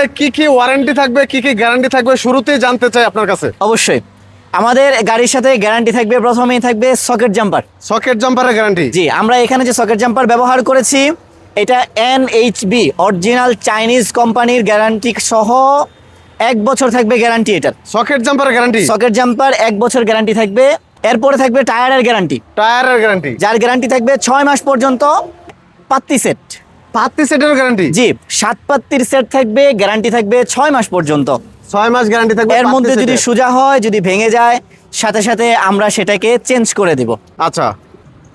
সাথে কি কি ওয়ারেন্টি থাকবে কি কি গ্যারান্টি থাকবে শুরুতেই জানতে চাই আপনার কাছে। অবশ্যই। আমাদের গাড়ির সাথে গ্যারান্টি থাকবে প্রথমেই থাকবে সকেট জাম্পার সকেট জাম্পারের গ্যারান্টি জি আমরা এখানে যে সকেট জাম্পার ব্যবহার করেছি এটা N H B original Chinese কোম্পানির গ্যারান্টি সহ এক বছর থাকবে গ্যারান্টি এটার। সকেট জাম্পারের গ্যারান্টি সকেট জাম্পার এক বছর গ্যারান্টি থাকবে এরপরে থাকবে টায়ারের গ্যারান্টি টায়ারের গ্যারান্টি যার গ্যারান্টি থাকবে ছয় মাস পর্যন্ত পাত্তি সেট পাত্তি সেটের গ্যারান্টি জি সাত পাত্তির সেট থাকবে গ্যারান্টি থাকবে ছয় মাস পর্যন্ত। ছয় মাস গ্যারান্টি থাকবে এর মধ্যে যদি সোজা হয় যদি ভেঙে যায় সাথে সাথে আমরা সেটাকে চেঞ্জ করে দিব। আচ্ছা।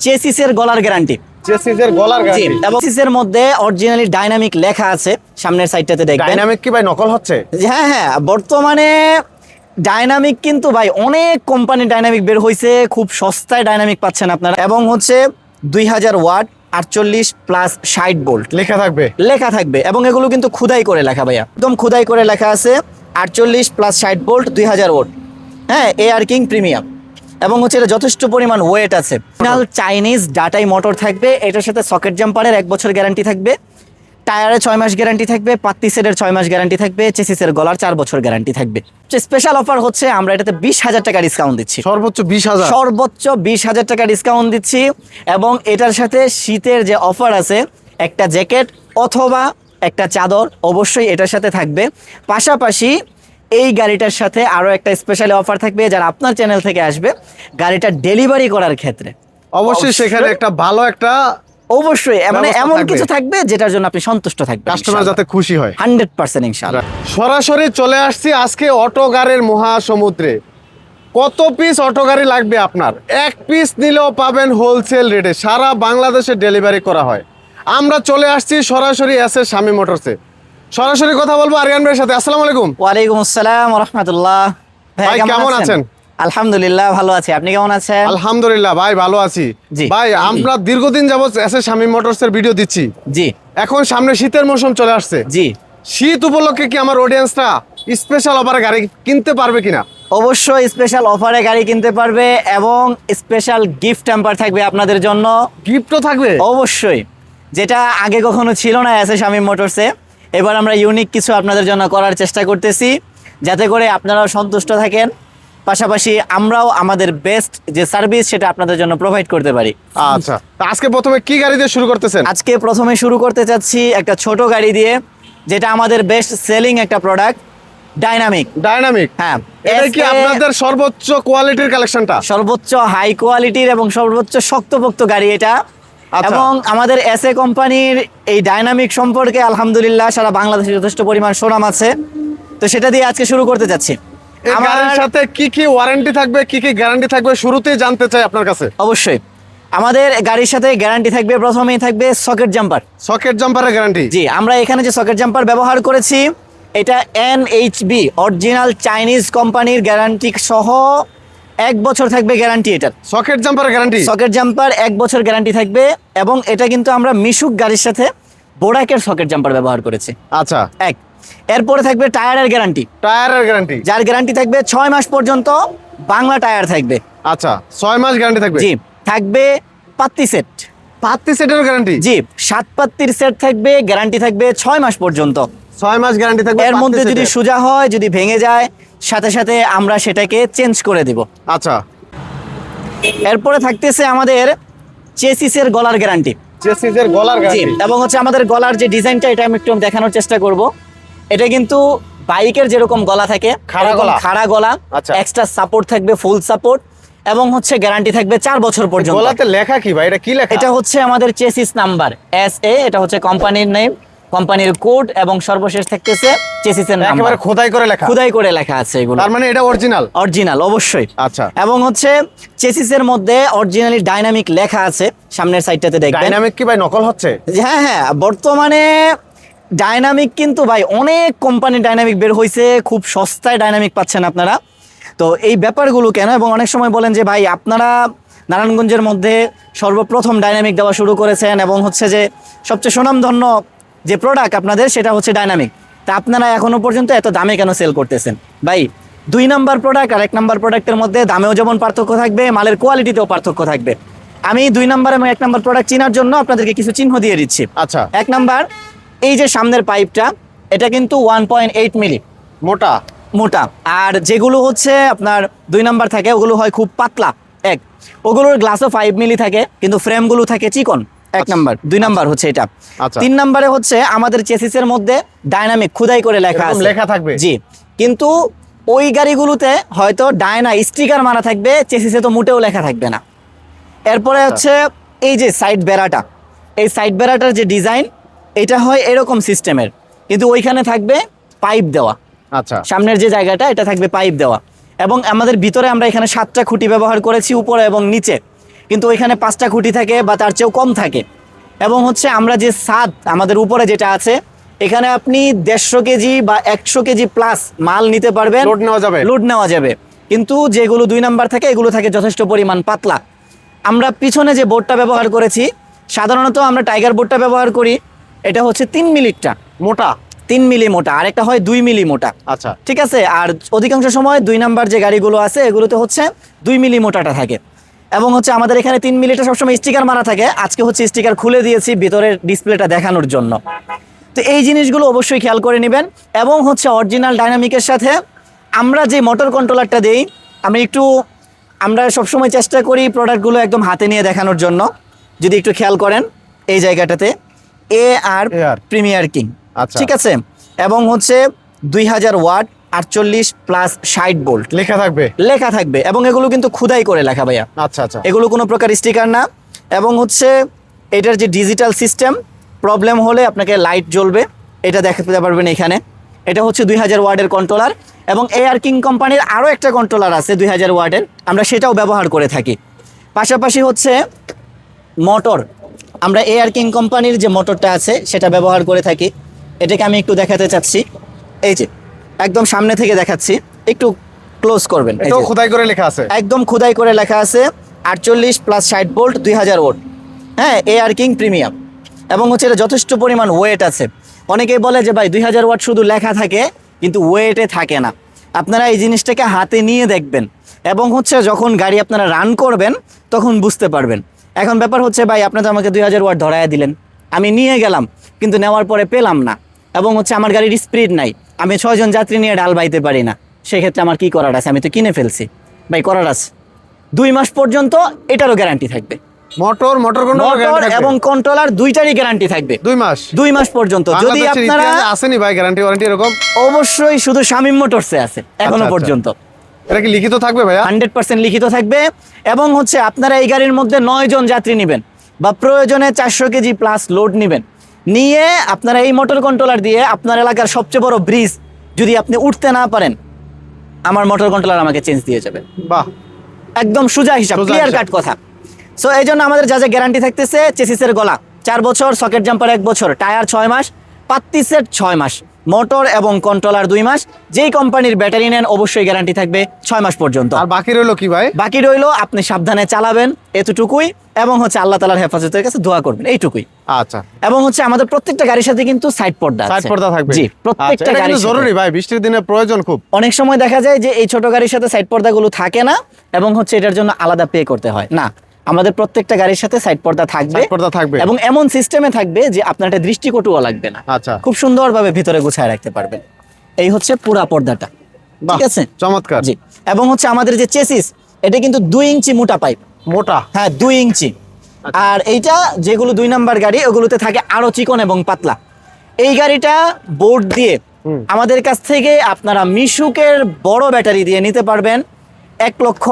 চেসিসের গলার গ্যারান্টি চেসিসের গলার গ্যারান্টি এবং চেসিসের মধ্যে অরিজিনালি ডাইনামিক লেখা আছে সামনের সাইডটাতে দেখবেন। ডাইনামিক কি ভাই নকল হচ্ছে? হ্যাঁ হ্যাঁ বর্তমানে ডাইনামিক কিন্তু ভাই অনেক কোম্পানি ডাইনামিক বের হয়েছে খুব সস্তায় ডাইনামিক পাচ্ছেন আপনারা। এবং হচ্ছে দুই হাজার ওয়াট আটচল্লিশ প্লাস ষাট বোল্ট লেখা থাকবে? লেখা থাকবে এবং এগুলো কিন্তু খুদাই করে লেখা ভাইয়া। একদম খুদাই করে লেখা আছে আটচল্লিশ প্লাস ষাট বোল্ট দুই হাজার ওট হ্যাঁ এয়ার কিং প্রিমিয়াম এবং হচ্ছে এটা যথেষ্ট পরিমাণ ওয়েট আছে। ফিনাল চাইনিজ ডাটাই মোটর থাকবে এটার সাথে সকেট জাম্পারের এক বছর গ্যারান্টি থাকবে। টায়ারে ছয় মাস গ্যারান্টি থাকবে পাত্তি সেটের ছয় মাস গ্যারান্টি থাকবে চেসিসের গলার চার বছর গ্যারান্টি থাকবে। স্পেশাল অফার হচ্ছে আমরা এটাতে বিশ হাজার টাকা ডিসকাউন্ট দিচ্ছি। সর্বোচ্চ বিশ হাজার? সর্বোচ্চ বিশ হাজার টাকা ডিসকাউন্ট দিচ্ছি এবং এটার সাথে শীতের যে অফার আছে একটা জ্যাকেট অথবা একটা চাদর অবশ্যই এটার সাথে থাকবে। পাশাপাশি এই গাড়িটার সাথে আরও একটা স্পেশাল অফার থাকবে যারা আপনার চ্যানেল থেকে আসবে গাড়িটা ডেলিভারি করার ক্ষেত্রে। অবশ্যই সেখানে একটা ভালো একটা অবশ্যই মানে এমন কিছু থাকবে যেটার জন্য আপনি সন্তুষ্ট থাকবেন কাস্টমার যাতে খুশি হয়। হান্ড্রেড পার্সেন্ট ইনশাল্লাহ সরাসরি চলে আসছি আজকে অটো গাড়ির মহাসমুদ্রে। কত পিস অটো গাড়ি লাগবে আপনার? এক পিস নিলেও পাবেন হোলসেল রেটে সারা বাংলাদেশে ডেলিভারি করা হয়। আমরা চলে আসছি সরাসরি এস এর স্বামী মোটরসে। সরাসরি কথা বলব আরিয়ান ভাইয়ের সাথে। আসসালামু আলাইকুম। ওয়ালাইকুম আসসালাম রহমতুল্লাহ। ভাই, কেমন আছেন? আলহামদুলিল্লাহ ভালো আছি। আপনি কেমন আছেন? আলহামদুলিল্লাহ ভাই ভালো আছি। ভাই আমরা দীর্ঘদিন যাবত এস এর স্বামী মোটরসের ভিডিও দিচ্ছি। জি। এখন সামনে শীতের মৌসুম চলে আসছে। জি। শীত উপলক্ষে কি আমার অডিয়েন্সরা স্পেশাল অফারে গাড়ি কিনতে পারবে কিনা? অবশ্যই স্পেশাল অফারে গাড়ি কিনতে পারবে এবং স্পেশাল গিফট ট্যাম্পার থাকবে আপনাদের জন্য। গিফটও থাকবে? অবশ্যই। যেটা আগে কখনো ছিল না এস এসে স্বামী মোটরসে এবার আমরা ইউনিক কিছু আপনাদের জন্য করার চেষ্টা করতেছি। যাতে করে আপনারাও সন্তুষ্ট থাকেন। পাশাপাশি আমরাও আমাদের বেস্ট যে সার্ভিস সেটা আপনাদের জন্য প্রোভাইড করতে পারি। আচ্ছা আজকে প্রথমে কি গাড়ি দিয়ে শুরু করতেছেন? আজকে প্রথমে শুরু করতে চাচ্ছি একটা ছোট গাড়ি দিয়ে যেটা আমাদের বেস্ট সেলিং একটা প্রোডাক্ট ডাইনামিক ডাইনামিক হ্যাঁ। এটা কি আপনাদের সর্বোচ্চ কোয়ালিটির কালেকশনটা সর্বোচ্চ হাই কোয়ালিটির এবং সর্বোচ্চ শক্তপোক্ত গাড়ি এটা। আচ্ছা। এবং আমাদের এস এ কোম্পানির এই ডাইনামিক সম্পর্কে আলহামদুলিল্লাহ সারা বাংলাদেশে যথেষ্ট পরিমাণ সুনাম আছে। তো সেটা দিয়ে আজকে শুরু করতে যাচ্ছি গাড়ির সাথে কি কি ওয়ারেন্টি থাকবে কি কি গ্যারান্টি থাকবে শুরুতেই জানতে চাই আপনার কাছে। অবশ্যই। আমাদের গাড়ির সাথে গ্যারান্টি থাকবে প্রথমেই থাকবে সকেট জাম্পার সকেট জাম্পারের গ্যারান্টি জি আমরা এখানে যে সকেট জাম্পার ব্যবহার করেছি এটা এন বি অরিজিনাল চাইনিজ কোম্পানির গ্যারান্টি সহ এক বছর থাকবে গ্যারান্টি এটার। সকেট জাম্পারের গ্যারান্টি সকেট জাম্পার এক বছর গ্যারান্টি থাকবে এবং এটা কিন্তু আমরা মিশুক গাড়ির সাথে বোরাকের সকেট জাম্পার ব্যবহার করেছি। আচ্ছা। এক। এরপরে থাকবে টায়ারের গ্যারান্টি টায়ারের গ্যারান্টি যার গ্যারান্টি থাকবে ছয় মাস পর্যন্ত বাংলা টায়ার থাকবে। আচ্ছা ছয় মাস গ্যারান্টি থাকবে? জি থাকবে পাত্তি সেট পাত্তি সেটের গ্যারান্টি জি সাত পাত্তির সেট থাকবে গ্যারান্টি থাকবে ছয় মাস পর্যন্ত। ছয় মাস গ্যারান্টি থাকবে এর মধ্যে যদি সোজা হয় যদি ভেঙে যায় সাথে সাথে আমরা সেটাকে চেঞ্জ করে দিব। আচ্ছা। এরপরে থাকতেছে আমাদের চেসিসের গলার গ্যারান্টি চেসিসের গলার গ্যারান্টি এবং হচ্ছে আমাদের গলার যে ডিজাইনটা এটা আমি একটু দেখানোর চেষ্টা করব। এটা কিন্তু বাইকের যেরকম গলা থাকে খাড়া গলা। খাড়া গলা আচ্ছা। এক্সট্রা সাপোর্ট থাকবে ফুল সাপোর্ট এবং হচ্ছে গ্যারান্টি থাকবে চার বছর পর্যন্ত। গলাতে লেখা কি ভাই? এটা কি লেখা? এটা হচ্ছে আমাদের চেসিস নাম্বার এস এ এটা হচ্ছে কোম্পানির নেম কোম্পানির কোড এবং সর্বশেষ থাকতেছে চেসিসের নাম্বার একেবারে খোদাই করে লেখা। খুদাই করে লেখা আছে এগুলো। তার মানে এটা অরিজিনাল অরিজিনাল অবশ্যই। আচ্ছা। এবং হচ্ছে চেসিসের মধ্যে অরিজিনালি ডাইনামিক লেখা আছে সামনের সাইডটাতে দেখবেন। ডাইনামিক কি ভাই? নকল হচ্ছে? হ্যাঁ হ্যাঁ বর্তমানে ডাইনামিক কিন্তু ভাই অনেক কোম্পানি ডাইনামিক বের হয়েছে খুব সস্তায় ডাইনামিক পাচ্ছেন আপনারা। তো এই ব্যাপারগুলো কেন? এবং অনেক সময় বলেন যে ভাই আপনারা নারায়ণগঞ্জের মধ্যে সর্বপ্রথম ডাইনামিক দেওয়া শুরু করেছেন এবং হচ্ছে যে সবচেয়ে সুনামধন্য যে প্রোডাক্ট আপনাদের সেটা হচ্ছে ডাইনামিক তা আপনারা এখনও পর্যন্ত এত দামে কেন সেল করতেছেন? ভাই দুই নাম্বার প্রোডাক্ট আর এক নাম্বার প্রোডাক্টের মধ্যে দামেও যেমন পার্থক্য থাকবে মালের কোয়ালিটিতেও পার্থক্য থাকবে। আমি দুই নাম্বার এবং এক নাম্বার প্রোডাক্ট চেনার জন্য আপনাদেরকে কিছু চিহ্ন দিয়ে দিচ্ছি। আচ্ছা। এক নাম্বার এই যে সামনের পাইপটা এটা কিন্তু ওয়ান পয়েন্ট এইট মিলি মোটা। মোটা। আর যেগুলো হচ্ছে আপনার দুই নাম্বার থাকে ওগুলো হয় খুব পাতলা এক। ওগুলোর গ্লাসও ফাইভ মিলি থাকে কিন্তু ফ্রেমগুলো থাকে চিকন এক আচ্ছা। নাম্বার দুই নাম্বার হচ্ছে এটা। আচ্ছা। তিন নাম্বারে হচ্ছে আমাদের চেসিসের মধ্যে ডাইনামিক খুদাই করে লেখা আছে। লেখা থাকবে? জি। কিন্তু ওই গাড়িগুলোতে হয়তো ডায়না স্টিকার মারা থাকবে চেসিসে তো মোটেও লেখা থাকবে না। এরপরে আচ্ছা। হচ্ছে এই যে সাইড বেড়াটা। এই সাইড বেড়াটার যে ডিজাইন এটা হয় এরকম সিস্টেমের। কিন্তু ওইখানে থাকবে পাইপ দেওয়া। আচ্ছা। সামনের যে জায়গাটা এটা থাকবে পাইপ দেওয়া। এবং আমাদের ভিতরে আমরা এখানে সাতটা খুঁটি ব্যবহার করেছি উপরে এবং নিচে। কিন্তু ওইখানে পাঁচটা খুঁটি থাকে বা তার চেয়েও কম থাকে। এবং হচ্ছে আমরা যে সাদ আমাদের উপরে যেটা আছে এখানে আপনি দেড়শো কেজি বা একশো কেজি প্লাস মাল নিতে পারবেন। লোড নেওয়া যাবে। লোড নেওয়া যাবে। কিন্তু যেগুলো দুই নাম্বার থাকে এগুলো থাকে যথেষ্ট পরিমাণ পাতলা। আমরা পিছনে যে বোর্ডটা ব্যবহার করেছি সাধারণত আমরা টাইগার বোর্ডটা ব্যবহার করি। এটা হচ্ছে তিন মিলিটটা মোটা? তিন মিলি মোটা আর একটা হয় দুই মিলি মোটা। আচ্ছা। ঠিক আছে? আর অধিকাংশ সময় দুই নাম্বার যে গাড়িগুলো আছে এগুলোতে হচ্ছে দুই মিলি মোটাটা থাকে। এবং হচ্ছে আমাদের এখানে তিন মিলিটা সবসময় স্টিকার মারা থাকে। আজকে হচ্ছে স্টিকার খুলে দিয়েছি ভিতরের ডিসপ্লেটা দেখানোর জন্য। তো এই জিনিসগুলো অবশ্যই খেয়াল করে নেবেন। এবং হচ্ছে অরিজিনাল ডাইনামিকের সাথে আমরা যে মোটর কন্ট্রোলারটা দেই আমি একটু আমরা সবসময় চেষ্টা করি প্রোডাক্টগুলো একদম হাতে নিয়ে দেখানোর জন্য। যদি একটু খেয়াল করেন এই জায়গাটাতে। এ আর প্রিমিয়ার কিং আচ্ছা। ঠিক আছে? এবং হচ্ছে দুই হাজার ওয়াট আটচল্লিশ প্লাস ষাট বোল্ট লেখা থাকবে। লেখা থাকবে এবং এগুলো কিন্তু খুদাই করে লেখা ভাইয়া। আচ্ছা আচ্ছা। এগুলো কোনো প্রকার স্টিকার না এবং হচ্ছে এটার যে ডিজিটাল সিস্টেম প্রবলেম হলে আপনাকে লাইট জ্বলবে এটা দেখাতে পারবেন এখানে। এটা হচ্ছে দুই হাজার ওয়ার্ডের কন্ট্রোলার এবং এয়ার কিং কোম্পানির আরও একটা কন্ট্রোলার আছে দুই হাজার ওয়ার্ডের আমরা সেটাও ব্যবহার করে থাকি। পাশাপাশি হচ্ছে মোটর আমরা এয়ার কিং কোম্পানির যে মোটরটা আছে সেটা ব্যবহার করে থাকি। এটাকে আমি একটু দেখাতে চাচ্ছি। এই যে একদম সামনে থেকে দেখাচ্ছি। একটু ক্লোজ করবেন। এটাও খোদাই করে লেখা আছে। একদম খোদাই করে লেখা আছে আটচল্লিশ প্লাস ষাট ভোল্ট দুই হাজার ওট হ্যাঁ এ আর কিং প্রিমিয়াম এবং হচ্ছে এটা যথেষ্ট পরিমাণ ওয়েট আছে। অনেকেই বলে যে ভাই দুই হাজার ওয়াট শুধু লেখা থাকে কিন্তু ওয়েটে থাকে না। আপনারা এই জিনিসটাকে হাতে নিয়ে দেখবেন। এবং হচ্ছে যখন গাড়ি আপনারা রান করবেন তখন বুঝতে পারবেন। এখন ব্যাপার হচ্ছে ভাই আপনি তো আমাকে দুই হাজার ওয়াট ধরায় দিলেন। আমি নিয়ে গেলাম কিন্তু নেওয়ার পরে পেলাম না। এবং হচ্ছে আমার গাড়ির স্পিড নাই। আমি ছয়জন যাত্রী নিয়ে ডাল বাইতে পারি না। সেক্ষেত্রে আমার কি করার আছে? আমি তো কিনে ফেলছি। ভাই করার আছে। দুই মাস পর্যন্ত এটারও গ্যারান্টি থাকবে। মোটর মোটর মোটর এবং কন্ট্রোলার দুইটারই গ্যারান্টি থাকবে। দুই মাস? দুই মাস পর্যন্ত। যদি আপনারা আসেনি ভাই গ্যারান্টি ওয়ারেন্টি এরকম? অবশ্যই শুধু শামিম মোটরসে আছে এখনও আচ্ছা। পর্যন্ত। এটা কি লিখিত থাকবে ভাইয়া? হান্ড্রেড পার্সেন্ট লিখিত থাকবে। এবং হচ্ছে আপনারা এই গাড়ির মধ্যে নয় জন যাত্রী নেবেন বা প্রয়োজনে চারশো কেজি প্লাস লোড নেবেন। নিয়ে আপনারা এই মোটর কন্ট্রোলার দিয়ে আপনার এলাকার সবচেয়ে বড় ব্রিজ যদি আপনি উঠতে না পারেন আমার মোটর কন্ট্রোলার আমাকে চেঞ্জ দিয়ে যাবে। বাহ। একদম সোজা হিসাব ক্লিয়ার কাট কথা। সো এই জন্য আমাদের যা যা গ্যারান্টি থাকতেছে চেসিসের গলা। চার বছর সকেট জাম্পার এক বছর টায়ার ছয় মাস। পাত্তি সেট ছয় মাস মোটর এবং কন্ট্রোলার দুই মাস। যেই কোম্পানির ব্যাটারি নেন অবশ্যই গ্যারান্টি থাকবে ছয় মাস পর্যন্ত। আর বাকি রইল কি ভাই? বাকি রইল আপনি সাবধানে চালাবেন এতটুকুই এবং হচ্ছে আল্লাহ তালার হেফাজতের কাছে দোয়া করবেন এইটুকুই। আচ্ছা। এবং হচ্ছে আমাদের প্রত্যেকটা গাড়ির সাথে কিন্তু সাইড পর্দা সাইড পর্দা থাকবে। জি আচ্ছা, প্রত্যেকটা সাথে। জরুরি ভাই বৃষ্টির দিনে প্রয়োজন খুব। অনেক সময় দেখা যায় যে এই ছোট গাড়ির সাথে সাইড পর্দাগুলো থাকে না এবং হচ্ছে এটার জন্য আলাদা পে করতে হয়। না আমাদের প্রত্যেকটা গাড়ির সাথে সাইড পর্দা থাকবে। পর্দা থাকবে। এবং এমন সিস্টেমে থাকবে যে আপনার একটা দৃষ্টিকটুও লাগবে না। আচ্ছা। খুব সুন্দরভাবে ভিতরে গুছায় রাখতে পারবেন। এই হচ্ছে পুরা পর্দাটা। ঠিক আছে? চমৎকার। জি। এবং হচ্ছে আমাদের যে চেসিস এটা কিন্তু দুই ইঞ্চি মোটা পাইপ মোটা? হ্যাঁ দুই ইঞ্চি। আর এইটা যেগুলো দুই নাম্বার গাড়ি ওগুলোতে থাকে আরও চিকন এবং পাতলা। এই গাড়িটা বোর্ড দিয়ে আমাদের কাছ থেকে আপনারা মিশুকের বড় ব্যাটারি দিয়ে নিতে পারবেন এক লক্ষ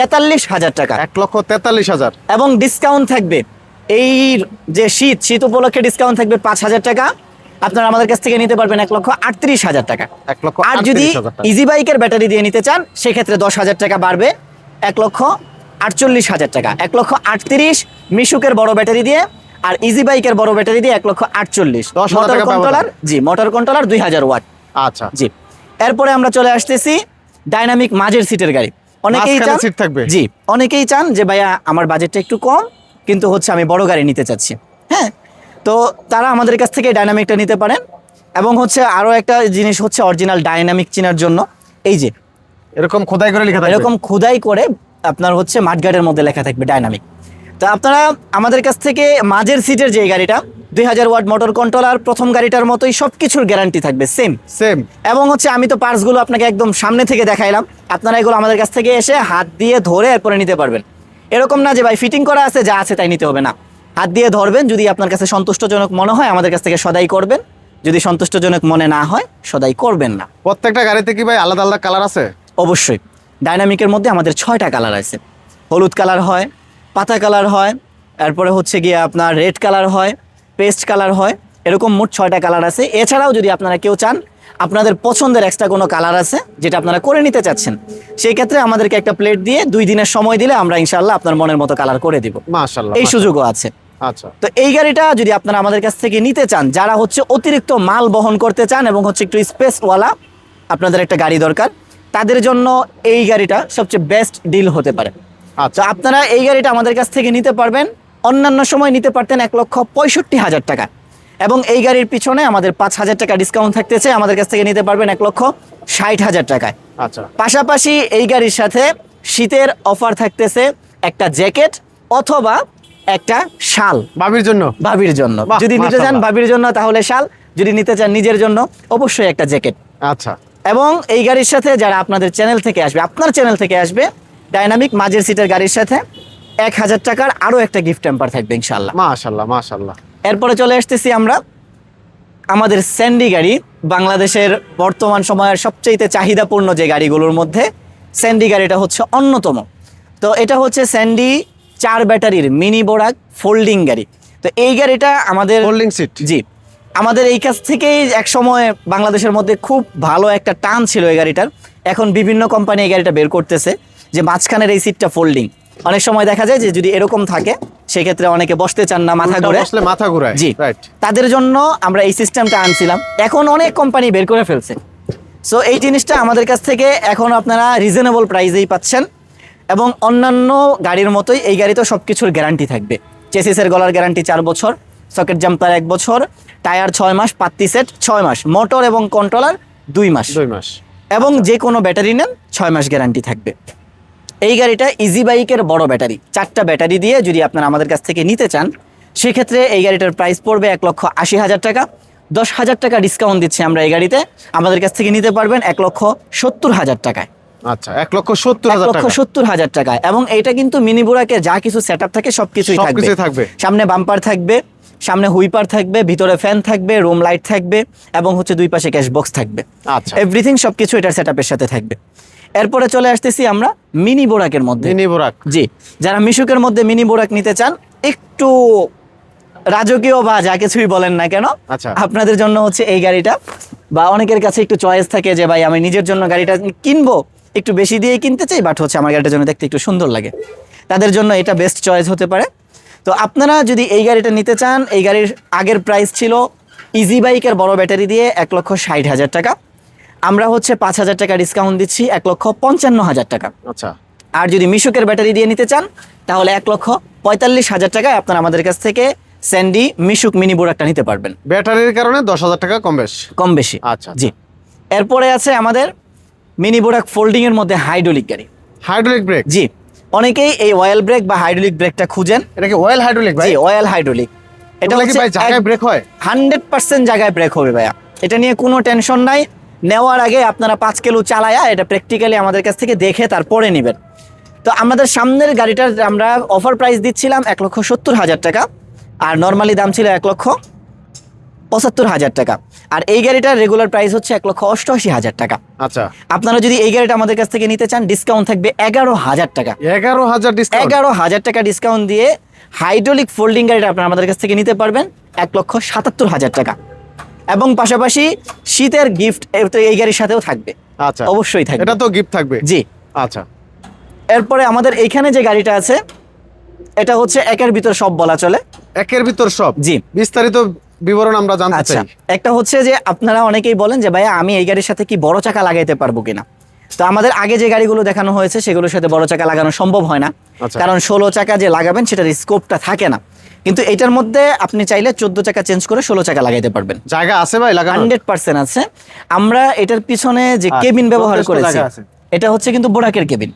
তেতাল্লিশ হাজার টাকা। এক লক্ষ তেতাল্লিশ হাজার। এবং ডিসকাউন্ট থাকবে। এই যে শীত শীত উপলক্ষে ডিসকাউন্ট থাকবে পাঁচ হাজার টাকা। আপনারা আমাদের কাছ থেকে নিতে পারবেন এক লক্ষ আটত্রিশ হাজার টাকা। এক লক্ষ আর যদি ইজি বাইকের ব্যাটারি দিয়ে নিতে চান সেক্ষেত্রে দশ হাজার টাকা বাড়বে। এক লক্ষ আটচল্লিশ হাজার টাকা। এক লক্ষ আটত্রিশ মিশুকের বড় ব্যাটারি দিয়ে আর ইজি বাইকের বড় ব্যাটারি দিয়ে এক লক্ষ আটচল্লিশ। 10,000 মোটর কন্ট্রোলার জি মোটর কন্ট্রোলার দুই হাজার ওয়াট আচ্ছা। জি। এরপরে আমরা চলে আসতেছি ডাইনামিক মাঝের সিটের গাড়ি। অনেকেই চান সিট থাকবে? জি অনেকেই চান যে ভাইয়া আমার বাজেটটা একটু কম কিন্তু হচ্ছে আমি বড় গাড়ি নিতে চাচ্ছি। হ্যাঁ? তো তারা আমাদের কাছ থেকে ডাইনামিকটা নিতে পারেন এবং হচ্ছে আরও একটা জিনিস হচ্ছে অরিজিনাল ডাইনামিক চেনার জন্য। এই যে এরকম খোদাই করে লেখা এরকম খোদাই করে আপনার হচ্ছে মাঠগার্ডের মধ্যে লেখা থাকবে ডাইনামিক তো আপনারা আমাদের কাছ থেকে মাঝের সিটের যে গাড়িটা দুই হাজার ওয়াট মোটর কন্ট্রোলার প্রথম গাড়িটার মতোই সব কিছুর গ্যারান্টি থাকবে সেম সেম এবং হচ্ছে আমি তো পার্টসগুলো আপনাকে একদম সামনে থেকে দেখাইলাম। আপনারা এগুলো আমাদের কাছ থেকে এসে হাত দিয়ে ধরে এরপরে নিতে পারবেন। এরকম না যে ভাই ফিটিং করা আছে যা আছে তাই নিতে হবে না। হাত দিয়ে ধরবেন যদি আপনার কাছে সন্তুষ্টজনক মনে হয় আমাদের কাছ থেকে সদাই করবেন। যদি সন্তুষ্টজনক মনে না হয় সদাই করবেন না। প্রত্যেকটা গাড়িতে কি ভাই আলাদা আলাদা কালার আছে? অবশ্যই। ডাইনামিকের মধ্যে আমাদের ছয়টা কালার আছে। হলুদ কালার হয় পাতা কালার হয় তারপরে হচ্ছে গিয়ে আপনার রেড কালার হয় পেস্ট কালার হয় এরকম মোট ছয়টা কালার আছে। এছাড়াও যদি আপনারা কেউ চান আপনাদের পছন্দের এক্সট্রা কোনো কালার আছে যেটা আপনারা করে নিতে চাচ্ছেন সেই ক্ষেত্রে আমাদেরকে একটা প্লেট দিয়ে দুই দিনের সময় দিলে আমরা ইনশাল্লাহ আপনার মনের মতো কালার করে দিব। এই সুযোগও আছে। আচ্ছা। তো এই গাড়িটা যদি আপনারা আমাদের কাছ থেকে নিতে চান যারা হচ্ছে অতিরিক্ত মাল বহন করতে চান এবং হচ্ছে একটু স্পেসওয়ালা আপনাদের একটা গাড়ি দরকার তাদের জন্য এই গাড়িটা সবচেয়ে বেস্ট ডিল হতে পারে। আচ্ছা। আপনারা এই গাড়িটা আমাদের কাছ থেকে নিতে পারবেন অন্যান্য সময় নিতে পারতেন এক লক্ষ পঁয়ষট্টি হাজার টাকা। এবং এই গাড়ির পিছনে আমাদের পাঁচ হাজার টাকা ডিসকাউন্ট থাকতেছে আমাদের কাছ থেকে নিতে পারবেন এক লক্ষ ষাট হাজার টাকায়। আচ্ছা। পাশাপাশি এই গাড়ির সাথে শীতের অফার থাকতেছে একটা জ্যাকেট অথবা একটা শাল। বাবির জন্য? ভাবির জন্য। যদি নিতে চান। ভাবির জন্য তাহলে শাল। যদি নিতে চান নিজের জন্য অবশ্যই একটা জ্যাকেট আচ্ছা। এবং এই গাড়ির সাথে যারা আপনাদের চ্যানেল থেকে আসবে আপনার চ্যানেল থেকে আসবে ডাইনামিক মাঝের সিটের গাড়ির সাথে এক হাজার টাকার আরও একটা গিফট টেম্পার থাকবে ইনশাল্লাহ মাশাল্লাহ মাশাল্লাহ এরপরে চলে আসতেছি আমরা আমাদের স্যান্ডি গাড়ি বাংলাদেশের বর্তমান সময়ের সবচেয়ে চাহিদাপূর্ণ যে গাড়িগুলোর মধ্যে স্যান্ডি গাড়িটা হচ্ছে অন্যতম। তো এটা হচ্ছে স্যান্ডি চার ব্যাটারির মিনি বোরাক ফোল্ডিং গাড়ি। তো এই গাড়িটা আমাদের ফোল্ডিং সিট জি। আমাদের এই কাছ থেকেই এক সময় বাংলাদেশের মধ্যে খুব ভালো একটা টান ছিল এই গাড়িটার। এখন বিভিন্ন কোম্পানি এই গাড়িটা বের করতেছে যে মাঝখানের এই সিটটা ফোল্ডিং অনেক সময় দেখা যায় যে যদি এরকম থাকে সেক্ষেত্রে অনেকে বসতে চান না মাথা ঘুরে। বসলে মাথা ঘুরায় জি। তাদের জন্য আমরা এই সিস্টেমটা আনছিলাম। এখন অনেক কোম্পানি বের করে ফেলছে। সো এই জিনিসটা আমাদের কাছ থেকে এখন আপনারা রিজনেবল প্রাইসেই পাচ্ছেন এবং অন্যান্য গাড়ির মতোই এই গাড়িতেও সব কিছুর গ্যারান্টি থাকবে চেসিসের গলার গ্যারান্টি চার বছর সকেট জাম্পার এক বছর টায়ার ছয় মাস পাত্তি সেট ছয় মাস মোটর এবং কন্ট্রোলার দুই মাস। দুই মাস। এবং যে কোনো ব্যাটারি নেন ছয় মাস গ্যারান্টি থাকবে। এই গাড়িটা ইজি বাইকের বড় ব্যাটারি চারটা ব্যাটারি দিয়ে যদি আপনারা আমাদের কাছ থেকে নিতে চান সেক্ষেত্রে এই গাড়িটার প্রাইস পড়বে এক লক্ষ আশি হাজার টাকা। দশ হাজার টাকা ডিসকাউন্ট দিচ্ছি আমরা এই গাড়িতে। আমাদের কাছ থেকে নিতে পারবেন এক লক্ষ সত্তর হাজার টাকায়। আচ্ছা এক লক্ষ সত্তর হাজার লক্ষ সত্তর হাজার টাকায়। এবং এইটা কিন্তু মিনি বুড়াকে যা কিছু সেট থাকে সবকিছুই থাকবে। সামনে বাম্পার থাকবে সামনে হুইপার থাকবে ভিতরে ফ্যান থাকবে রুম লাইট থাকবে এবং হচ্ছে দুই পাশে ক্যাশ বক্স থাকবে। আচ্ছা। এভরিথিং সবকিছু এটার সেটআপের সাথে থাকবে। এরপরে চলে আসতেছি আমরা মিনি বোরাকের মধ্যে। মিনি বোরাক। জি যারা মিশুকের মধ্যে মিনি বোরাক নিতে চান একটু রাজকীয় বা যা কিছুই বলেন না কেন আচ্ছা। আপনাদের জন্য হচ্ছে এই গাড়িটা। বা অনেকের কাছে একটু চয়েস থাকে যে ভাই আমি নিজের জন্য গাড়িটা কিনবো একটু বেশি দিয়ে কিনতে চাই বাট হচ্ছে আমার গাড়িটার জন্য দেখতে একটু সুন্দর লাগে। তাদের জন্য এটা বেস্ট চয়েস হতে পারে। তো আপনারা যদি এই গাড়িটা নিতে চান এই গাড়ির আগের প্রাইস ছিল ইজি বাইকের বড় ব্যাটারি দিয়ে এক লক্ষ ষাট হাজার টাকা। আমরা হচ্ছে পাঁচ হাজার টাকা ডিসকাউন্ট দিচ্ছি এক লক্ষ পঞ্চান্ন হাজার টাকা। আচ্ছা। আর যদি মিশুকের ব্যাটারি দিয়ে নিতে চান তাহলে এক লক্ষ পঁয়তাল্লিশ হাজার টাকায় আপনারা আমাদের কাছ থেকে স্যান্ডি মিশুক মিনি বোরাকটা নিতে পারবেন। ব্যাটারির কারণে দশ হাজার টাকা কম বেশ। কম বেশি। আচ্ছা, জি। এরপরে আছে আমাদের মিনি বোরাক ফোল্ডিং এর মধ্যে হাইড্রোলিক গাড়ি। হাইড্রোলিক ব্রেক জি। অনেকেই এই অয়েল ব্রেক বা হাইড্রোলিক ব্রেকটা খুঁজেন। এটা কি অয়েল হাইড্রোলিক ভাই অয়েল হাইড্রোলিক এটা ভাই জায়গায় ব্রেক হয়? হান্ড্রেড পার্সেন্ট জায়গায় ব্রেক হবে ভাইয়া। এটা নিয়ে কোনো টেনশন নাই। নেওয়ার আগে আপনারা পাঁচ কিলো চালায়া এটা প্র্যাকটিক্যালি আমাদের কাছ থেকে দেখে তারপরে নেবেন। তো আমাদের সামনের গাড়িটার আমরা অফার প্রাইস দিচ্ছিলাম এক লক্ষ সত্তর হাজার টাকা আর নর্মালি দাম ছিল এক লক্ষ পঁচাত্তর হাজার টাকা। আর এই গাড়িটার রেগুলার প্রাইস হচ্ছে এক লক্ষ অষ্টআশি হাজার টাকা। আচ্ছা। আপনারা যদি এই গাড়িটা আমাদের কাছ থেকে নিতে চান ডিসকাউন্ট থাকবে এগারো হাজার টাকা। এগারো হাজার এগারো হাজার টাকা ডিসকাউন্ট দিয়ে হাইড্রোলিক ফোল্ডিং গাড়িটা আপনারা আমাদের কাছ থেকে নিতে পারবেন এক লক্ষ সাতাত্তর হাজার টাকা। এবং পাশাপাশি শীতের গিফট এই গাড়ির সাথেও থাকবে। আচ্ছা। অবশ্যই থাকবে। এটা তো গিফট থাকবে? জি। আচ্ছা। এরপরে আমাদের এইখানে যে গাড়িটা আছে এটা হচ্ছে একের ভিতর সব বলা চলে। একের ভিতর সব? জি। বিস্তারিত বিবরণ আমরা জানতে আচ্ছা। চাই। একটা হচ্ছে যে আপনারা অনেকেই বলেন যে ভাইয়া আমি এই গাড়ির সাথে কি বড় চাকা লাগাইতে পারব কিনা? তো আমাদের আগে যে গাড়িগুলো দেখানো হয়েছে সেগুলোর সাথে বড় চাকা লাগানো সম্ভব হয় না। আচ্ছা। কারণ ষোলো চাকা যে লাগাবেন সেটার স্কোপটা থাকে না। কিন্তু এটার মধ্যে আপনি চাইলে চোদ্দ চাকা চেঞ্জ করে ষোলো চাকা লাগাইতে পারবেন। জায়গা আছে ভাই লাগানো হান্ড্রেড পার্সেন্ট আছে। আমরা এটার পিছনে যে আচ্ছা, কেবিন ব্যবহার যথেষ্ট করেছি এটা হচ্ছে কিন্তু বোরাকের কেবিন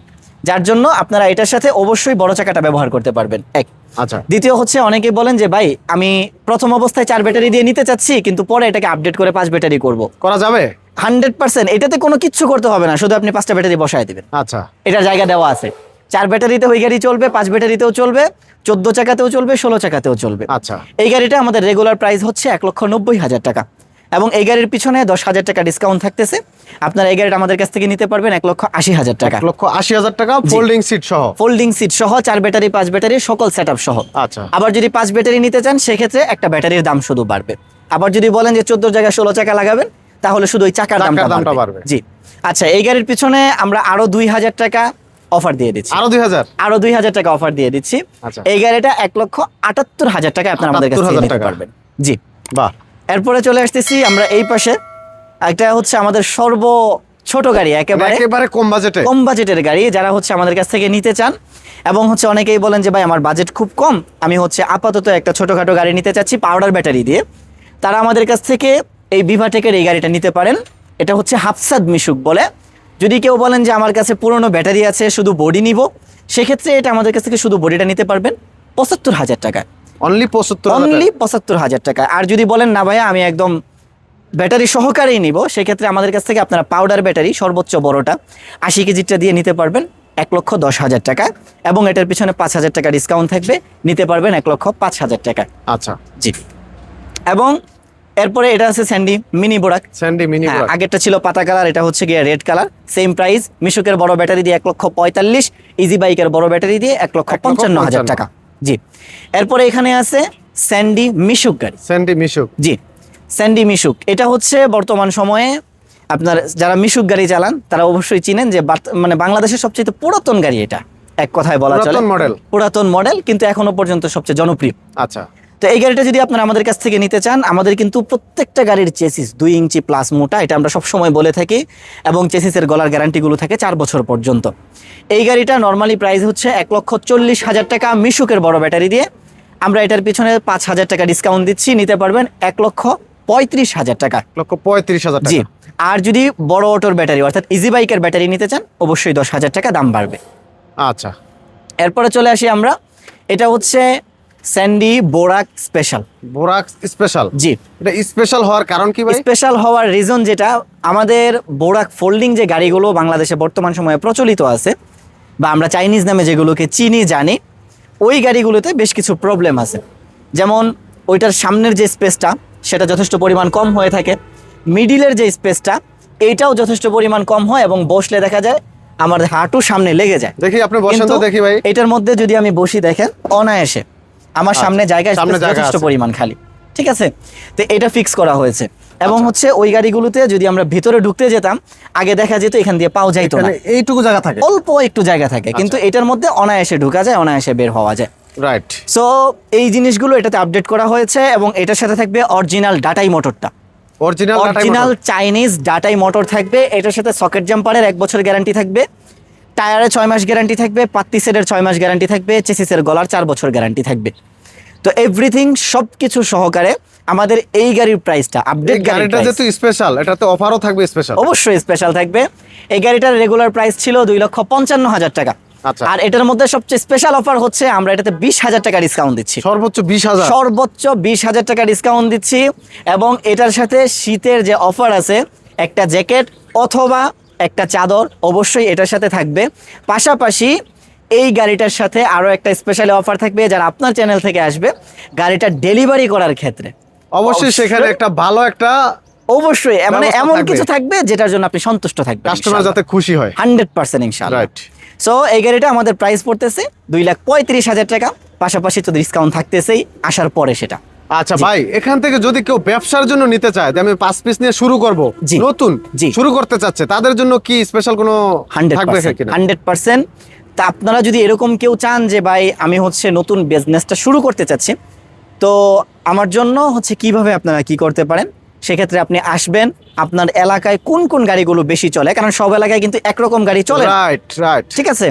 যার জন্য আপনারা এটার সাথে অবশ্যই বড় চাকাটা ব্যবহার করতে পারবেন। এক। আচ্ছা। দ্বিতীয় হচ্ছে অনেকেই বলেন যে ভাই আমি প্রথম অবস্থায় চার ব্যাটারি দিয়ে নিতে চাচ্ছি কিন্তু পরে এটাকে আপডেট করে পাঁচ ব্যাটারি করব। করা যাবে? হান্ড্রেড পার্সেন্ট এটাতে কোনো কিচ্ছু করতে হবে না শুধু আপনি পাঁচটা ব্যাটারি বসায় দিবেন। আচ্ছা। এটার জায়গা দেওয়া আছে। চার ব্যাটারিতে ওই গাড়ি চলবে পাঁচ ব্যাটারিতেও চলবে চোদ্দ চাকাতেও চলবে ষোলো চাকাতেও চলবে। আচ্ছা। এই গাড়িটা আমাদের রেগুলার প্রাইস হচ্ছে এক লক্ষ নব্বই হাজার টাকা। এবং এই গাড়ির পিছনে দশ হাজার টাকা ডিসকাউন্ট থাকতেছে। আপনারা এই গাড়িটা আমাদের কাছ থেকে নিতে পারবেন এক লক্ষ আশি হাজার টাকা। এক লক্ষ আশি হাজার টাকা ফোল্ডিং সিট সহ। ফোল্ডিং সিট সহ চার ব্যাটারি পাঁচ ব্যাটারি সকল সেট আপ সহ। আচ্ছা। আবার যদি পাঁচ ব্যাটারি নিতে চান সেক্ষেত্রে একটা ব্যাটারির দাম শুধু বাড়বে। আবার যদি বলেন যে চোদ্দ জায়গায় ষোলো চাকা লাগাবেন তাহলে শুধু ওই চাকার দামটা বাড়বে। জি। আচ্ছা এই গাড়ির পিছনে আমরা আরও দুই হাজার টাকা অফার দিয়ে দিচ্ছি। আরও দুই হাজার? আরও দুই হাজার টাকা অফার দিয়ে দিচ্ছি। আচ্ছা। এই গাড়িটা এক লক্ষ আটাত্তর হাজার টাকা আপনার আমাদের কাছে নিতে পারবেন। জি। বাহ। এরপরে চলে আসতেছি আমরা এই পাশে। একটা হচ্ছে আমাদের সর্ব ছোট গাড়ি একেবারে একেবারে কম বাজেটে। কম বাজেটের গাড়ি যারা হচ্ছে আমাদের কাছ থেকে নিতে চান। এবং হচ্ছে অনেকেই বলেন যে ভাই আমার বাজেট খুব কম। আমি হচ্ছে আপাতত একটা ছোটখাটো গাড়ি নিতে চাচ্ছি পাউডার ব্যাটারি দিয়ে। তারা আমাদের কাছ থেকে এই বিভাটেকের এই গাড়িটা নিতে পারেন। এটা হচ্ছে হাফসাদ মিশুক বলে। যদি কেউ বলেন যে আমার কাছে পুরনো ব্যাটারি আছে শুধু বডি নিব সেক্ষেত্রে এটা আমাদের কাছ থেকে শুধু বডিটা নিতে পারবেন পঁচাত্তর হাজার টাকায় অনলি পঁচাত্তর অনলি পঁচাত্তর হাজার টাকা। আর যদি বলেন না ভাইয়া আমি একদম ব্যাটারি সহকারেই নিব সেক্ষেত্রে আমাদের কাছ থেকে আপনারা পাউডার ব্যাটারি সর্বোচ্চ বড়টা আশি কেজিটা দিয়ে নিতে পারবেন এক লক্ষ দশ হাজার টাকা। এবং এটার পিছনে পাঁচ হাজার টাকা ডিসকাউন্ট থাকবে নিতে পারবেন এক লক্ষ পাঁচ হাজার টাকা। আচ্ছা। জি। এবং এরপরে এটা আছে স্যান্ডি মিনি বোরাক স্যান্ডি মিনি হ্যাঁ, আগেরটা ছিল পাতা কালার এটা হচ্ছে গিয়ে রেড কালার। সেম প্রাইস মিশুকের বড় ব্যাটারি দিয়ে এক লক্ষ পঁয়তাল্লিশ ইজি বাইকের বড় ব্যাটারি দিয়ে এক লক্ষ পঞ্চান্ন হাজার। টাকা। জি। এরপরে এখানে আছে স্যান্ডি মিশুক গাড়ি। স্যান্ডি মিশুক। জি। স্যান্ডি মিশুক। এটা হচ্ছে বর্তমান সময়ে আপনার যারা মিশুক গাড়ি চালান তারা অবশ্যই চিনেন যে মানে বাংলাদেশের সবচেয়ে পুরাতন গাড়ি এটা। এক কথায় বলা চলে। পুরাতন মডেল পুরাতন মডেল কিন্তু এখনও পর্যন্ত সবচেয়ে জনপ্রিয়। আচ্ছা। তো এই গাড়িটা যদি আপনারা আমাদের কাছ থেকে নিতে চান আমাদের কিন্তু প্রত্যেকটা গাড়ির চেসিস দুই ইঞ্চি প্লাস মোটা এটা আমরা সবসময় বলে থাকি এবং চেসিসের গলার গ্যারান্টিগুলো থাকে চার বছর পর্যন্ত। এই গাড়িটা নর্মালি প্রাইস হচ্ছে এক লক্ষ চল্লিশ হাজার টাকা মিশুকের বড় ব্যাটারি দিয়ে। আমরা এটার পিছনে পাঁচ হাজার টাকা ডিসকাউন্ট দিচ্ছি নিতে পারবেন এক লক্ষ পঁয়ত্রিশ হাজার টাকা। লক্ষ পঁয়ত্রিশ হাজার জি আর যদি বড় অটোর ব্যাটারি অর্থাৎ ইজি বাইকের ব্যাটারি নিতে চান অবশ্যই দশ হাজার টাকা দাম বাড়বে। আচ্ছা। এরপরে চলে আসি আমরা। এটা হচ্ছে স্যান্ডি বোরাক স্পেশাল। বোরাক স্পেশাল? জি। এটা স্পেশাল হওয়ার কারণ কি ভাই? স্পেশাল হওয়ার রিজন যেটা আমাদের বোরাক ফোল্ডিং যে গাড়িগুলো বাংলাদেশে বর্তমান সময়ে প্রচলিত আছে বা আমরা চাইনিজ নামে যেগুলোকে চিনি জানি ওই গাড়িগুলোতে বেশ কিছু প্রবলেম আছে। যেমন ওইটার সামনের যে স্পেসটা সেটা যথেষ্ট পরিমাণ কম হয়ে থাকে। মিডিলের যে স্পেসটা এইটাও যথেষ্ট পরিমাণ কম হয় এবং বসলে দেখা যায় আমার হাঁটু সামনে লেগে যায়। দেখি আপনি বসেন তো দেখি ভাই। এটার মধ্যে যদি আমি বসি দেখেন অনায়াসে। আমার সামনে জায়গা আচ্ছা, সামনে যথেষ্ট পরিমাণ খালি ঠিক আছে? তো এটা ফিক্স করা হয়েছে। এবং আচ্ছা। হচ্ছে ওই গাড়িগুলোতে যদি আমরা ভিতরে ঢুকতে যেতাম আগে দেখা যেত এখান দিয়ে পাও যাইতো না। এইটুকু জায়গা থাকে। অল্প একটু জায়গা থাকে কিন্তু আচ্ছা। এটার মধ্যে অনায়াসে ঢুকা যায় অনায়াসে বের হওয়া যায়। রাইট সো এই জিনিসগুলো এটাতে আপডেট করা হয়েছে এবং এটার সাথে থাকবে অরিজিনাল ডাটাই মোটরটা অরিজিনাল অরিজিনাল চাইনিজ ডাটাই মোটর থাকবে এটার সাথে সকেট জাম্পারের এক বছর গ্যারান্টি থাকবে। টায়ারে ছয় মাস গ্যারান্টি থাকবে পাত্তি সেটের ছয় মাস গ্যারান্টি থাকবে চেসিসের গলার চার বছর গ্যারান্টি থাকবে। তো এভরিথিং সব কিছু সহকারে আমাদের এই গাড়ির প্রাইসটা আপডেট গাড়িটা যেহেতু স্পেশাল এটাতে অফারও থাকবে স্পেশাল অবশ্যই স্পেশাল থাকবে। এই গাড়িটার রেগুলার প্রাইস ছিল দুই লক্ষ পঞ্চান্ন হাজার টাকা। আচ্ছা। আর এটার মধ্যে সবচেয়ে স্পেশাল অফার হচ্ছে আমরা এটাতে বিশ হাজার টাকা ডিসকাউন্ট দিচ্ছি। সর্বোচ্চ বিশ হাজার। সর্বোচ্চ বিশ হাজার টাকা ডিসকাউন্ট দিচ্ছি। এবং এটার সাথে শীতের যে অফার আছে একটা জ্যাকেট অথবা একটা চাদর অবশ্যই এটার সাথে থাকবে। পাশাপাশি এই গাড়িটার সাথে আরও একটা স্পেশাল অফার থাকবে যারা আপনার চ্যানেল থেকে আসবে গাড়িটা ডেলিভারি করার ক্ষেত্রে। অবশ্যই সেখানে একটা ভালো একটা অবশ্যই মানে এমন। কিছু থাকবে যেটার জন্য আপনি সন্তুষ্ট থাকবেন কাস্টমার যাতে খুশি হয়। হান্ড্রেড পার্সেন্ট ইনশাল্লাহ রাইট সো এই গাড়িটা আমাদের প্রাইস পড়তেছে দুই লাখ পঁয়ত্রিশ হাজার টাকা পাশাপাশি তো ডিসকাউন্ট থাকতেছেই আসার পরে সেটা। আচ্ছা ভাই এখান থেকে যদি কেউ ব্যবসার জন্য নিতে চায় আমি পাঁচ পিস নিয়ে শুরু করব। নতুন? জি। শুরু করতে চাচ্ছে তাদের জন্য কি স্পেশাল কোনো থাকবে হান্ড্রেড পার্সেন্ট। তা আপনারা যদি এরকম কেউ চান যে ভাই আমি হচ্ছে নতুন বিজনেসটা শুরু করতে চাচ্ছি তো আমার জন্য হচ্ছে কীভাবে আপনারা কি করতে পারেন? সেক্ষেত্রে আপনি আসবেন আপনার এলাকায় কোন কোন গাড়িগুলো বেশি চলে কারণ সব এলাকায় কিন্তু একরকম গাড়ি চলে। রাইট রাইট ঠিক আছে?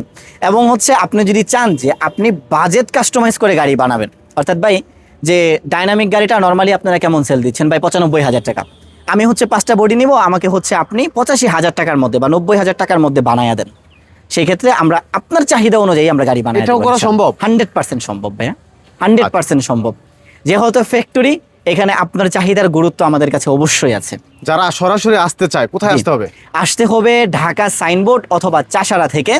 এবং হচ্ছে আপনি যদি চান যে আপনি বাজেট কাস্টমাইজ করে গাড়ি বানাবেন অর্থাৎ ভাই যে ডাইনামিক গাড়িটা নর্মালি আপনারা কেমন সেল দিচ্ছেন? ভাই পঁচানব্বই হাজার টাকা। আমি হচ্ছে পাঁচটা বডি নিব আমাকে হচ্ছে আপনি পঁচাশি হাজার টাকার মধ্যে বা নব্বই হাজার টাকার মধ্যে বানায়া দেন। সেই ক্ষেত্রে আমরা আপনার চাহিদা অনুযায়ী আমরা গাড়ি বানাই এটাও করা সম্ভব? হান্ড্রেড পার্সেন্ট সম্ভব ভাইয়া। হান্ড্রেড পার্সেন্ট সম্ভব। যেহেতু ফ্যাক্টরি এখানে আপনার চাহিদার গুরুত্ব আমাদের কাছে অবশ্যই আছে। যারা সরাসরি আসতে চায় কোথায় আসতে হবে? আসতে হবে ঢাকা সাইনবোর্ড অথবা চাষারা থেকে।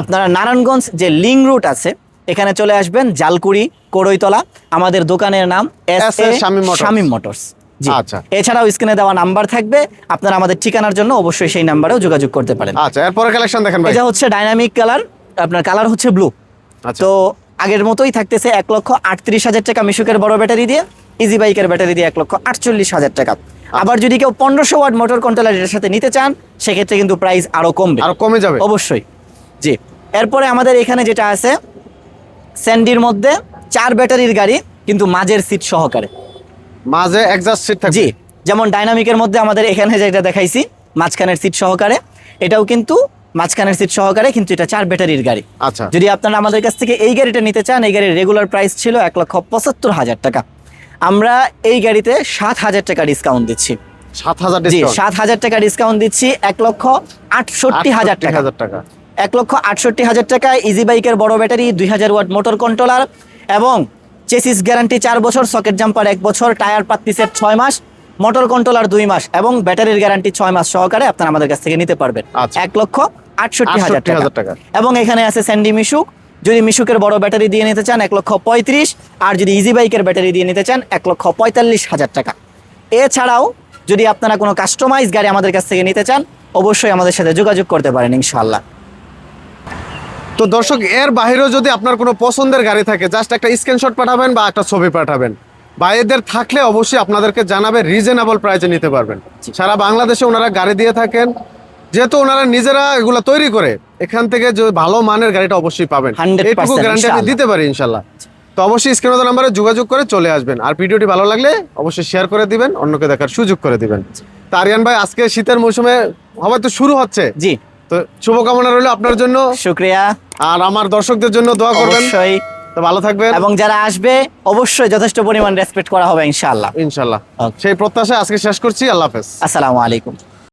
আপনারা নারায়ণগঞ্জ যে লিং রুট আছে এখানে চলে আসবেন জালকুড়ি কোড়ইতলা আমাদের দোকানের নাম S A Shamim motors. Shamim motors. জি। আচ্ছা। এছাড়াও স্ক্রিনে দেওয়া নাম্বার থাকবে। আপনারা আমাদের ঠিকানার জন্য অবশ্যই সেই নাম্বারেও যোগাযোগ করতে পারেন। আচ্ছা এরপরে কালেকশন দেখেন এটা হচ্ছে ডাইনামিক কালার আপনার কালার হচ্ছে ব্লু আচ্ছা। তো আগের মতোই থাকতেছে এক লক্ষ আটত্রিশ হাজার টাকা মিশুকের বড় ব্যাটারি দিয়ে ইজি বাইকের ব্যাটারি দিয়ে এক লক্ষ আটচল্লিশ হাজার টাকা। আবার যদি কেউ পনেরোশো ওয়াট মোটর কন্ট্রোলার এর সাথে নিতে চান সেক্ষেত্রে কিন্তু প্রাইস আরও কমবে। আরও কমে যাবে। অবশ্যই। জি। এরপরে আমাদের এখানে যেটা আছে স্যান্ডির মধ্যে চার ব্যাটারির গাড়ি কিন্তু মাঝের সিট সহকারে। মাঝে এক্সাস্ট সিট থাকবে। জি যেমন ডাইনামিকের মধ্যে আমাদের এখানে যেটা দেখাইছি মাঝখানের সিট সহকারে এটাও কিন্তু মাঝখানের সিট সহকারে কিন্তু এটা চার ব্যাটারির গাড়ি। আচ্ছা। যদি আপনারা আমাদের কাছ থেকে এই গাড়িটা নিতে চান এই গাড়ির রেগুলার প্রাইস ছিল এক লক্ষ পঁচাত্তর হাজার টাকা। আমরা এই গাড়িতে সাত হাজার টাকা ডিসকাউন্ট দিচ্ছি। সাত হাজার জি সাত হাজার টাকা ডিসকাউন্ট দিচ্ছি এক লক্ষ আটষট্টি হাজার টাকা। টাকা। এক লক্ষ আটষট্টি হাজার টাকায় ইজি বাইকের বড় ব্যাটারি দুই হাজার ওয়াট মোটর কন্ট্রোলার এবং চেসিস গ্যারান্টি চার বছর সকেট জাম্পার এক বছর টায়ার পাত্তি সেট ছয় মাস মোটর কন্ট্রোলার দুই মাস এবং ব্যাটারির গ্যারান্টি ছয় মাস সহকারে আপনারা আমাদের কাছ থেকে নিতে পারবেন। আচ্ছা। এক লক্ষ আটষট্টি হাজার টাকা। টাকা। এবং এখানে আছে স্যান্ডি মিশুক। যদি মিশুকের বড় ব্যাটারি দিয়ে নিতে চান এক লক্ষ পঁয়ত্রিশ আর যদি ইজি বাইকের ব্যাটারি দিয়ে নিতে চান এক লক্ষ পঁয়তাল্লিশ হাজার টাকা। এছাড়াও যদি আপনারা কোনো কাস্টমাইজ গাড়ি আমাদের কাছ থেকে নিতে চান অবশ্যই আমাদের সাথে যোগাযোগ করতে পারেন ইনশাল্লাহ তো দর্শক এর বাইরেও যদি আপনার কোনো পছন্দের গাড়ি থাকে জাস্ট একটা স্ক্রিনশট পাঠাবেন বা একটা ছবি পাঠাবেন। ভাইদের থাকলে অবশ্যই আপনাদেরকে জানাবে রিজনেবল প্রাইসে নিতে পারবেন। সারা বাংলাদেশে ওনারা গাড়ি দিয়ে থাকেন যেহেতু ওনারা নিজেরা এগুলো তৈরি করে এখান থেকে যে ভালো মানের গাড়িটা অবশ্যই পাবেন। 100% এইটুকু গ্যারান্টি আমি দিতে পারি ইনশাল্লাহ তো অবশ্যই স্ক্রিনে নাম্বারে যোগাযোগ করে চলে আসবেন। আর ভিডিওটি ভালো লাগলে অবশ্যই শেয়ার করে দিবেন অন্যকে দেখার সুযোগ করে দিবেন। তো আরিয়ান ভাই আজকে শীতের মৌসুমে হয়তো শুরু হচ্ছে। জি। তো শুভকামনা রইল আপনার জন্য। শুক্রিয়া। আর আমার দর্শকদের জন্য দোয়া করবেন। অবশ্যই। তো ভালো থাকবেন। এবং যারা আসবে অবশ্যই যথেষ্ট পরিমাণ রেসপেক্ট করা হবে ইনশাল্লাহ ইনশাল্লাহ সেই প্রত্যাশা আজকে শেষ করছি। আল্লাহ হাফেজ। আসসালামু আলাইকুম।